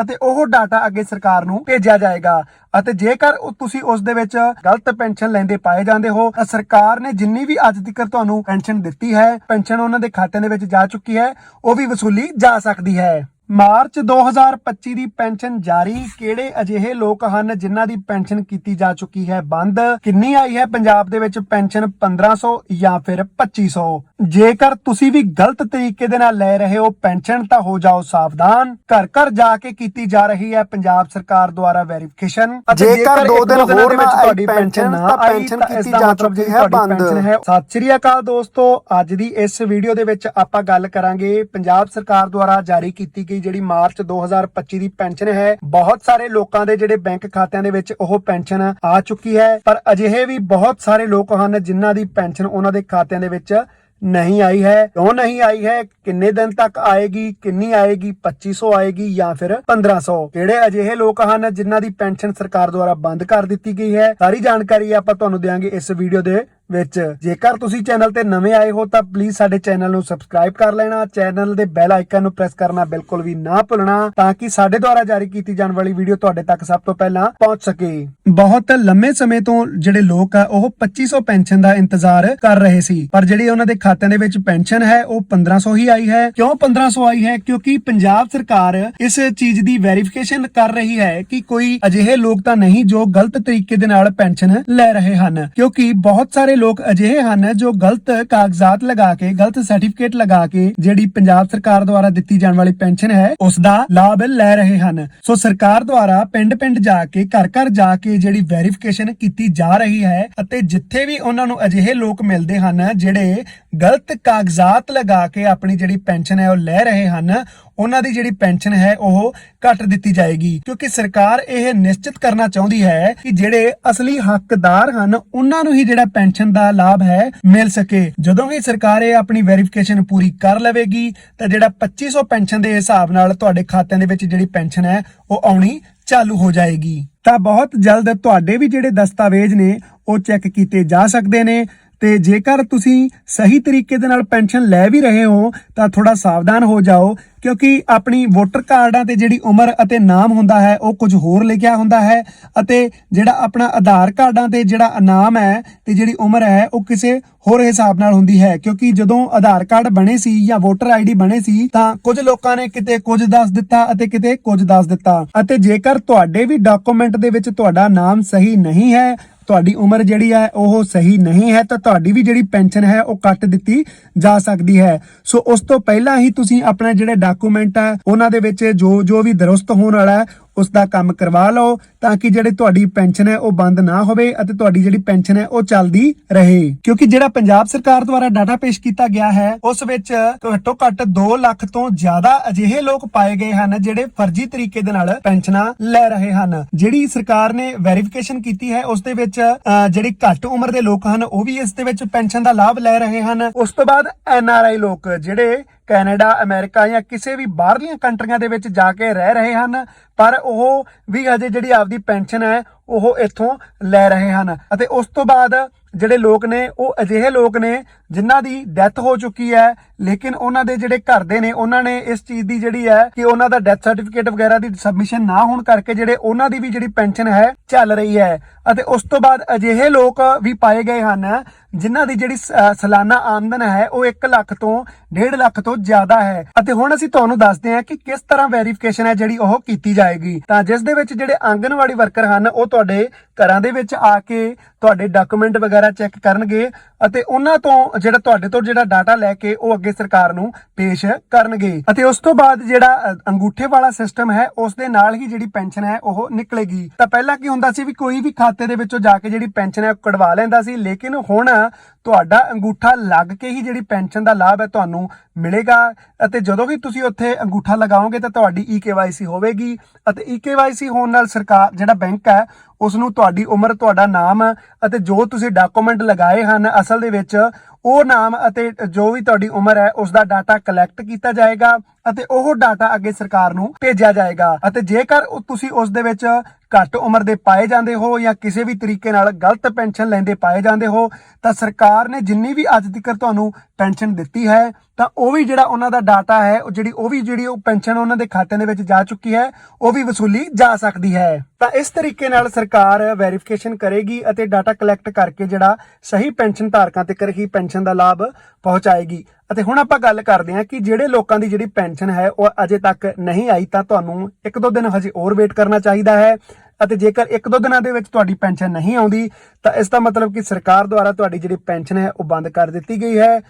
ਅਤੇ ਉਹ ਡਾਟਾ ਅੱਗੇ ਸਰਕਾਰ ਨੂੰ ਭੇਜਿਆ ਜਾਏਗਾ। ਅਤੇ ਜੇਕਰ ਤੁਸੀਂ ਉਸ ਦੇ ਵਿੱਚ ਗਲਤ ਪੈਨਸ਼ਨ ਲੈਂਦੇ ਪਾਏ ਜਾਂਦੇ ਹੋ, ਤਾਂ ਸਰਕਾਰ ਨੇ ਜਿੰਨੀ ਵੀ ਅੱਜ ਤੱਕ ਤੁਹਾਨੂੰ ਪੈਨਸ਼ਨ ਦਿੱਤੀ ਹੈ, ਪੈਨਸ਼ਨ ਉਹਨਾਂ ਦੇ ਖਾਤਿਆਂ ਦੇ ਵਿੱਚ ਜਾ ਚੁੱਕੀ ਹੈ, ਉਹ ਵੀ ਵਸੂਲੀ ਜਾ ਸਕਦੀ ਹੈ। ਮਾਰਚ 2025 ਦੀ ਪੈਨਸ਼ਨ ਜਾਰੀ ਕਿਹੜੇ ਅਜਿਹੇ ਲੋਕ ਹਨ ਜਿਨ੍ਹਾਂ ਦੀ ਪੈਨਸ਼ਨ ਕੀਤੀ ਜਾ ਚੁੱਕੀ ਹੈ ਬੰਦ? ਕਿੰਨੀ ਆਈ ਹੈ ਪੰਜਾਬ ਦੇ ਵਿੱਚ ਪੈਨਸ਼ਨ 1500 ਜਾਂ ਫਿਰ 2500 ਜੇਕਰ ਤੁਸੀਂ ਵੀ ਗਲਤ ਤਰੀਕੇ ਦੇ ਨਾਲ ਲੈ ਰਹੇ ਹੋ ਪੈਨਸ਼ਨ ਤਾਂ ਹੋ ਜਾਓ ਸਾਵਧਾਨ। ਘਰ ਘਰ ਜਾ ਕੇ ਕੀਤੀ ਜਾ ਰਹੀ ਹੈ ਪੰਜਾਬ ਸਰਕਾਰ ਦੁਆਰਾ ਵੈਰੀਫਿਕੇਸ਼ਨ। ਜੇਕਰ ਦੋ ਦਿਨ ਦਿਨਾਂ ਹੋਰ ਵਿੱਚ ਤੁਹਾਡੀ ਪੈਨਸ਼ਨ ਨਾ ਪੈਨਸ਼ਨ ਕੀਤੀ ਜਾ ਚੁੱਕੀ ਹੈ ਬੰਦ। ਸਤਿ ਸ਼੍ਰੀ ਅਕਾਲ ਦੋਸਤੋ ਅੱਜ ਦੀ ਇਸ ਵੀਡੀਓ ਦੇ ਵਿੱਚ ਆਪਾਂ ਗੱਲ ਕਰਾਂਗੇ ਪੰਜਾਬ ਸਰਕਾਰ ਦੁਆਰਾ ਜਾਰੀ ਕੀਤੀ ਗਈ ਜਿਹੜੀ ਮਾਰਚ 2025 ਦੀ ਪੈਨਸ਼ਨ ਹੈ। ਬਹੁਤ ਸਾਰੇ ਲੋਕਾਂ ਦੇ ਜਿਹੜੇ ਬੈਂਕ ਖਾਤਿਆਂ ਦੇ ਵਿੱਚ ਉਹ ਪੈਨਸ਼ਨ ਆ ਚੁੱਕੀ ਹੈ ਪਰ ਅਜਿਹੇ ਵੀ ਬਹੁਤ ਸਾਰੇ ਲੋਕ ਹਨ ਜਿਨ੍ਹਾਂ ਦੀ ਪੈਨਸ਼ਨ ਉਹਨਾਂ ਦੇ ਖਾਤਿਆਂ ਦੇ ਵਿੱਚ ਨਹੀਂ ਆਈ ਹੈ, ਕਿਉਂ ਨਹੀਂ ਆਈ ਹੈ, ਕਿੰਨੇ ਦਿਨ ਤੱਕ ਆਏਗੀ, ਕਿੰਨੀ ਆਏਗੀ 2500 ਆਏਗੀ ਜਾਂ ਫਿਰ 1500 ਕਿਹੜੇ ਅਜਿਹੇ ਲੋਕ ਹਨ ਜਿਨ੍ਹਾਂ ਦੀ ਪੈਨਸ਼ਨ ਸਰਕਾਰ ਦੁਆਰਾ ਬੰਦ ਕਰ ਦਿੱਤੀ ਗਈ ਹੈ? ਸਾਰੀ ਜਾਣਕਾਰੀ ਆਪਾਂ ਤੁਹਾਨੂੰ ਦੇਵਾਂਗੇ ਇਸ ਵੀਡੀਓ ਦੇ ਵਿੱਚ। ਜੇਕਰ ਤੁਸੀਂ ਚੈਨਲ ਤੇ ਨਵੇਂ ਆਏ ਹੋ, ਤਾਂ ਪਲੀਜ਼ ਸਾਡੇ ਚੈਨਲ ਨੂੰ ਸਬਸਕ੍ਰਾਈਬ ਕਰ ਲੈਣਾ। ਚੈਨਲ ਦੇ ਬੈਲ ਆਈਕਨ ਨੂੰ ਪ੍ਰੈਸ ਕਰਨਾ ਬਿਲਕੁਲ ਵੀ ਨਾ ਭੁੱਲਣਾ, ਤਾਂ ਕਿ ਸਾਡੇ ਦੁਆਰਾ ਜਾਰੀ ਕੀਤੀ ਜਾਣ ਵਾਲੀ ਵੀਡੀਓ ਤੁਹਾਡੇ ਤੱਕ ਸਭ ਤੋਂ ਪਹਿਲਾਂ ਪਹੁੰਚ ਸਕੇ। ਬਹੁਤ ਲੰਮੇ ਸਮੇਂ ਤੋਂ ਜਿਹੜੇ ਲੋਕ ਆ, ਉਹ 2500 ਪੈਨਸ਼ਨ ਦਾ ਇੰਤਜ਼ਾਰ ਕਰ ਰਹੇ ਸੀ। ਪਰ ਜਿਹੜੀ ਉਹਨਾਂ ਦੇ ਖਾਤਿਆਂ ਦੇ ਵਿੱਚ ਪੈਨਸ਼ਨ ਹੈ, ਉਹ 1500 ਹੀ ਆਈ ਹੈ। ਕਿਉਂ 1500 ਆਈ ਹੈ? ਕਿਉਂਕਿ ਪੰਜਾਬ ਸਰਕਾਰ ਇਸ ਚੀਜ਼ ਦੀ ਵੈਰੀਫਿਕੇਸ਼ਨ ਕਰ ਰਹੀ ਹੈ ਕਿ ਕੋਈ ਅਜਿਹੇ ਲੋਕ ਤਾਂ ਨਹੀਂ ਜੋ ਗਲਤ ਤਰੀਕੇ ਦੇ ਨਾਲ ਪੈਨਸ਼ਨ ਲੈ ਰਹੇ ਹਨ। ਕਿਉਂਕਿ ਬਹੁਤ ਸਾਰੇ ਲੋਕ ਅਜਿਹੇ ਹਨ ਜੋ ਗਲਤ ਕਾਗਜ਼ਾਤ ਲਗਾ ਕੇ, ਗਲਤ ਸਰਟੀਫਿਕੇਟ ਲਗਾ ਕੇ ਜਿਹੜੀ ਪੰਜਾਬ ਸਰਕਾਰ ਦੁਆਰਾ ਦਿੱਤੀ ਜਾਣ ਵਾਲੀ ਪੈਨਸ਼ਨ ਹੈ ਉਸ ਦਾ ਲਾਭ ਲੈ ਰਹੇ ਹਨ। ਸੋ ਸਰਕਾਰ ਦੁਆਰਾ ਪਿੰਡ-ਪਿੰਡ ਜਾ ਕੇ, ਘਰ-ਘਰ ਜਾ ਕੇ ਜਿਹੜੀ ਵੈਰੀਫਿਕੇਸ਼ਨ ਕੀਤੀ ਜਾ ਰਹੀ ਹੈ ਅਤੇ ਜਿੱਥੇ ਵੀ ਉਹਨਾਂ ਨੂੰ ਅਜਿਹੇ ਲੋਕ ਮਿਲਦੇ ਹਨ ਜਿਹੜੇ ਗਲਤ ਕਾਗਜ਼ਾਤ ਲਗਾ ਕੇ ਆਪਣੀ ਜਿਹੜੀ ਪੈਨਸ਼ਨ ਹੈ ਉਹ ਲੈ ਰਹੇ ਹਨ ਉਹਨਾਂ ਦੀ ਜਿਹੜੀ ਪੈਨਸ਼ਨ ਹੈ ਉਹ ਕੱਟ ਦਿੱਤੀ ਜਾਏਗੀ। ਕਿਉਂਕਿ ਸਰਕਾਰ ਇਹ ਨਿਸ਼ਚਿਤ ਕਰਨਾ ਚਾਹੁੰਦੀ ਹੈ ਕਿ ਜਿਹੜੇ ਅਸਲੀ ਹੱਕਦਾਰ ਹਨ, ਉਹਨਾਂ ਨੂੰ ਹੀ ਜਿਹੜਾ ਪੈਨਸ਼ਨ ਦਾ ਲਾਭ ਹੈ ਮਿਲ ਸਕੇ। ਜਦੋਂ ਹੀ ਸਰਕਾਰ ਇਹ ਆਪਣੀ ਵੈਰੀਫਿਕੇਸ਼ਨ ਪੂਰੀ ਕਰ ਲਵੇਗੀ, ਤਾਂ ਜਿਹੜਾ 2500 ਪੈਨਸ਼ਨ ਦੇ ਹਿਸਾਬ ਨਾਲ ਤੁਹਾਡੇ ਖਾਤਿਆਂ ਦੇ ਵਿੱਚ ਜਿਹੜੀ ਪੈਨਸ਼ਨ ਹੈ, ਉਹ ਆਉਣੀ ਚਾਲੂ ਹੋ ਜਾਏਗੀ। ਤਾਂ ਬਹੁਤ ਜਲਦ ਤੁਹਾਡੇ ਵੀ ਜਿਹੜੇ ਦਸਤਾਵੇਜ਼ ਨੇ, ਉਹ ਚੈੱਕ ਕੀਤੇ ਜਾ ਸਕਦੇ ਨੇ। ਤੇ ਜੇਕਰ ਤੁਸੀਂ ਸਹੀ ਤਰੀਕੇ ਦੇ ਨਾਲ ਪੈਨਸ਼ਨ ਲੈ ਵੀ ਰਹੇ ਹੋ, ਤਾਂ ਥੋੜਾ ਸਾਵਧਾਨ ਹੋ ਜਾਓ, ਕਿਉਂਕਿ ਆਪਣੀ ਵੋਟਰ ਕਾਰਡਾਂ ਤੇ ਜਿਹੜੀ ਉਮਰ ਅਤੇ ਨਾਮ ਹੁੰਦਾ ਹੈ, ਉਹ ਕੁਝ ਹੋਰ ਲਿਖਿਆ ਹੁੰਦਾ ਹੈ ਅਤੇ ਜਿਹੜਾ ਆਪਣਾ ਆਧਾਰ ਕਾਰਡਾਂ ਤੇ ਜਿਹੜਾ ਨਾਮ ਹੈ ਤੇ ਜਿਹੜੀ ਉਮਰ ਹੈ, ਉਹ ਕਿਸੇ ਹੋਰ ਹਿਸਾਬ ਨਾਲ ਹੁੰਦੀ ਹੈ, ਕਿਉਂਕਿ ਜਦੋਂ ਆਧਾਰ ਕਾਰਡ ਬਣੇ ਸੀ ਜਾਂ ਵੋਟਰ ਆਈਡੀ ਬਣੇ ਸੀ, ਤਾਂ ਕੁਝ ਲੋਕਾਂ ਨੇ ਕਿਤੇ ਕੁਝ ਦੱਸ ਦਿੱਤਾ ਅਤੇ ਕਿਤੇ ਕੁਝ ਦੱਸ ਦਿੱਤਾ। ਅਤੇ ਜੇਕਰ ਤੁਹਾਡੇ ਵੀ ਡਾਕੂਮੈਂਟ ਦੇ ਵਿੱਚ ਤੁਹਾਡਾ ਨਾਮ ਸਹੀ ਨਹੀਂ ਹੈ ਤੁਹਾਡੀ ਉਮਰ ਜਿਹੜੀ ਹੈ, ਉਹ ਸਹੀ ਨਹੀਂ ਹੈ, ਤਾਂ ਤੁਹਾਡੀ ਵੀ ਜਿਹੜੀ ਪੈਨਸ਼ਨ ਹੈ, ਉਹ ਕੱਟ ਦਿੱਤੀ ਜਾ ਸਕਦੀ ਹੈ। ਸੋ ਉਸ ਤੋਂ ਪਹਿਲਾਂ ਹੀ ਤੁਸੀਂ ਆਪਣਾ ਜਿਹੜੇ ਡਾਕੂਮੈਂਟ ਹੈ, ਉਹਨਾਂ ਦੇ ਵਿੱਚ ਜੋ ਜੋ ਵੀ ਦਰੁਸਤ ਹੋਣ ਵਾਲਾ ਹੈ ਉਸ ਦਾ ਕੰਮ ਕਰਵਾ ਲਓ। ਤਾਂ ਕਿ ਜਿਹੜੀ ਤੁਹਾਡੀ ਪੈਨਸ਼ਨ ਹੈ ਉਹ ਬੰਦ ਨਾ ਹੋਵੇ ਅਤੇ ਤੁਹਾਡੀ ਜਿਹੜੀ ਪੈਨਸ਼ਨ ਹੈ ਉਹ ਚੱਲਦੀ ਰਹੇ। ਕਿਉਂਕਿ ਜਿਹੜਾ ਪੰਜਾਬ ਸਰਕਾਰ ਦੁਆਰਾ ਡਾਟਾ ਪੇਸ਼ ਕੀਤਾ ਗਿਆ ਹੈ ਉਸ ਵਿੱਚ ਘੱਟੋ ਘੱਟ 2 ਲੱਖ ਤੋਂ ਜ਼ਿਆਦਾ ਅਜਿਹੇ ਲੋਕ ਪਾਏ ਗਏ ਹਨ ਜਿਹੜੇ ਫਰਜ਼ੀ ਤਰੀਕੇ ਦੇ ਨਾਲ ਪੈਨਸ਼ਨਾਂ ਲੈ ਰਹੇ ਹਨ। ਜਿਹੜੀ ਸਰਕਾਰ ਨੇ ਵੈਰੀਫਿਕੇਸ਼ਨ ਕੀਤੀ ਹੈ ਉਸ ਦੇ ਵਿੱਚ ਅਹ, ਜਿਹੜੀ ਘੱਟ ਉਮਰ ਦੇ ਲੋਕ ਹਨ ਉਹ ਵੀ ਇਸ ਦੇ ਵਿੱਚ ਪੈਨਸ਼ਨ ਦਾ ਲਾਭ ਲੈ ਰਹੇ ਹਨ। ਉਸ ਤੋਂ ਬਾਅਦ ਐਨ ਆਰ ਆਈ ਲੋਕ ਜਿਹੜੇ ਕੈਨੇਡਾ ਅਮਰੀਕਾ ਜਾਂ ਕਿਸੇ ਵੀ ਬਾਹਰਲੀਆਂ ਕੰਟਰੀਆਂ ਦੇ ਵਿੱਚ ਜਾ ਕੇ ਰਹਿ ਰਹੇ ਹਨ ਪਰ ਉਹ ਵੀ ਅਜੇ ਜਿਹੜੀ ਆਪਦੀ ਪੈਨਸ਼ਨ ਹੈ ਉਹ ਇੱਥੋਂ ਲੈ ਰਹੇ ਹਨ ਅਤੇ ਉਸ ਤੋਂ ਬਾਅਦ ਜਿਹੜੇ ਲੋਕ ਨੇ, ਉਹ ਅਜਿਹੇ ਲੋਕ ਨੇ ਜਿਨ੍ਹਾਂ ਦੀ ਡੈਥ ਹੋ ਚੁੱਕੀ ਹੈ, ਲੇਕਿਨ ਉਹਨਾਂ ਦੇ ਜਿਹੜੇ ਘਰ ਦੇ ਨੇ, ਉਹਨਾਂ ਨੇ ਇਸ ਚੀਜ਼ ਦੀ ਜਿਹੜੀ ਹੈ ਕਿ ਉਹਨਾਂ ਦਾ ਡੈਥ ਸਰਟੀਫਿਕੇਟ ਵਗੈਰਾ ਦੀ ਸਬਮਿਸ਼ਨ ਨਾ ਹੋਣ ਕਰਕੇ ਜਿਹੜੇ ਉਹਨਾਂ ਦੀ ਵੀ ਜਿਹੜੀ ਪੈਨਸ਼ਨ ਹੈ, ਚੱਲ ਰਹੀ ਹੈ ਅਤੇ ਉਸ ਤੋਂ ਬਾਅਦ ਅਜਿਹੇ ਲੋਕ ਵੀ ਪਾਏ ਗਏ ਹਨ ਜਿਨ੍ਹਾਂ ਦੀ ਜਿਹੜੀ ਸ- ਸਾਲਾਨਾ ਆਮਦਨ ਹੈ, ਉਹ 1 ਲੱਖ ਤੋਂ 1.5 ਲੱਖ ਤੋਂ ਜ਼ਿਆਦਾ ਹੈ। ਅਤੇ ਹੁਣ ਅਸੀਂ ਤੁਹਾਨੂੰ ਦੱਸਦੇ ਹਾਂ ਕਿ ਕਿਸ ਤਰ੍ਹਾਂ ਵੈਰੀਫਿਕੇਸ਼ਨ ਹੈ ਜਿਹੜੀ ਉਹ ਕੀਤੀ ਜਾਏਗੀ। ਤਾਂ ਜਿਸ ਦੇ ਵਿੱਚ ਜਿਹੜੇ ਆਂਗਨਵਾੜੀ ਵਰਕਰ ਹਨ, ਉਹ ਤੁਹਾਡੇ ਘਰਾਂ ਦੇ ਵਿੱਚ ਆ ਕੇ ਤੁਹਾਡੇ ਡਾਕੂਮੈਂਟ ਵਗੈਰਾ ਚੈੱਕ ਕਰਨਗੇ ਅਤੇ ਉਹਨਾਂ ਤੋਂ ਜਿਹੜਾ ਤੁਹਾਡੇ ਤੋਂ ਜਿਹੜਾ ਡਾਟਾ ਲੈ ਕੇ ਉਹ ਅੱਗੇ ਸਰਕਾਰ ਨੂੰ ਪੇਸ਼ ਕਰਨਗੇ। ਅਤੇ ਉਸ ਤੋਂ ਬਾਅਦ ਜਿਹੜਾ ਅੰਗੂਠੇ ਵਾਲਾ ਸਿਸਟਮ ਹੈ, ਉਸ ਦੇ ਨਾਲ ਹੀ ਜਿਹੜੀ ਪੈਨਸ਼ਨ ਹੈ, ਉਹ ਨਿਕਲੇਗੀ। ਤਾਂ ਪਹਿਲਾਂ ਕੀ ਹੁੰਦਾ ਸੀ ਵੀ ਕੋਈ ਵੀ ਖਾਤੇ ਦੇ ਵਿੱਚੋਂ ਜਾ ਕੇ ਜਿਹੜੀ ਪੈਨਸ਼ਨ ਹੈ, ਉਹ ਕਢਵਾ ਲੈਂਦਾ ਸੀ, ਲੇਕਿਨ ਹੁਣ ਤੁਹਾਡਾ ਅੰਗੂਠਾ ਲੱਗ ਕੇ ਹੀ ਜਿਹੜੀ ਪੈਨਸ਼ਨ ਦਾ ਲਾਭ ਹੈ, ਤੁਹਾਨੂੰ ਮਿਲੇਗਾ। ਅਤੇ ਜਦੋਂ ਵੀ ਤੁਸੀਂ ਉੱਥੇ ਅੰਗੂਠਾ ਲਗਾਓਗੇ, ਤਾਂ ਤੁਹਾਡੀ ਈ ਈਕੇਵਾਈਸੀ ਹੋਵੇਗੀ। ਅਤੇ ਈ ਈਕੇਵਾਈਸੀ ਹੋਣ ਨਾਲ ਸਰਕਾਰ ਜਿਹੜਾ ਬੈਂਕ ਹੈ ਉਸ ਨੂੰ ਤੁਹਾਡੀ ਉਮਰ, ਤੁਹਾਡਾ ਨਾਮ ਅਤੇ ਜੋ ਤੁਸੀਂ ਡਾਕੂਮੈਂਟ ਲਗਾਏ ਹਨ, ਅਸਲ ਦੇ ਵਿੱਚ ਉਹ ਨਾਮ ਅਤੇ ਜੋ ਵੀ ਤੁਹਾਡੀ ਉਮਰ ਹੈ ਉਸ ਦਾ ਡਾਟਾ ਕਲੈਕਟ ਕੀਤਾ ਜਾਏਗਾ ਅਤੇ ਉਹ ਡਾਟਾ ਅੱਗੇ ਸਰਕਾਰ ਨੂੰ ਭੇਜਿਆ ਜਾਏਗਾ। ਅਤੇ ਜੇਕਰ ਤੁਸੀਂ ਉਸ ਦੇ ਵਿੱਚ ਘੱਟ ਉਮਰ ਦੇ ਪਾਏ ਜਾਂਦੇ ਹੋ ਜਾਂ ਕਿਸੇ ਵੀ ਤਰੀਕੇ ਨਾਲ ਗਲਤ ਪੈਨਸ਼ਨ ਲੈਂਦੇ ਪਾਏ ਜਾਂਦੇ ਹੋ, ਤਾਂ ਸਰਕਾਰ ਨੇ ਜਿੰਨੀ ਵੀ ਅੱਜ ਤੱਕ ਤੁਹਾਨੂੰ ਪੈਨਸ਼ਨ ਦਿੱਤੀ ਹੈ, ਤਾਂ ਉਹ ਵੀ ਜਿਹੜਾ ਉਹਨਾਂ ਦਾ ਡਾਟਾ ਹੈ, ਉਹ ਜਿਹੜੀ, ਉਹ ਵੀ ਜਿਹੜੀ ਉਹ ਪੈਨਸ਼ਨ ਉਹਨਾਂ ਦੇ ਖਾਤੇ ਦੇ ਵਿੱਚ ਜਾ ਚੁੱਕੀ ਹੈ, ਉਹ ਵੀ ਵਸੂਲੀ ਜਾ ਸਕਦੀ ਹੈ। ਤਾਂ ਇਸ ਤਰੀਕੇ ਨਾਲ ਸਰਕਾਰ ਵੈਰੀਫਿਕੇਸ਼ਨ ਕਰੇਗੀ ਅਤੇ ਡਾਟਾ ਕਲੈਕਟ ਕਰਕੇ ਜਿਹੜਾ ਸਹੀ ਪੈਨਸ਼ਨ ਧਾਰਕਾਂ ਤੱਕ ਹੀ ਪੈਨਸ਼ਨ ਪੈਨਸ਼ਨ ਦਾ ਲਾਭ ਪਹੁੰਚਾਏਗੀ। ਅਤੇ ਹੁਣ ਆਪਾਂ ਗੱਲ ਕਰਦੇ ਹਾਂ ਕਿ ਜਿਹੜੇ ਲੋਕਾਂ ਦੀ ਜਿਹੜੀ ਪੈਨਸ਼ਨ ਹੈ, ਉਹ ਅਜੇ ਤੱਕ ਨਹੀਂ ਆਈ ਤਾਂ ਤੁਹਾਨੂੰ ਇੱਕ ਦੋ ਦਿਨ ਹਜੇ ਹੋਰ ਵੇਟ ਕਰਨਾ ਚਾਹੀਦਾ ਹੈ। ਅਤੇ ਜੇਕਰ ਇੱਕ ਦੋ ਦਿਨਾਂ ਦੇ ਵਿੱਚ ਤੁਹਾਡੀ ਪੈਨਸ਼ਨ ਨਹੀਂ ਆਉਂਦੀ, ਤਾਂ ਇਸ ਦਾ ਮਤਲਬ ਕਿ ਸਰਕਾਰ ਦੁਆਰਾ ਤੁਹਾਡੀ ਜਿਹੜੀ ਪੈਨਸ਼ਨ ਹੈ, ਉਹ ਬੰਦ ਕਰ ਦਿੱਤੀ ਗਈ ਹੈ।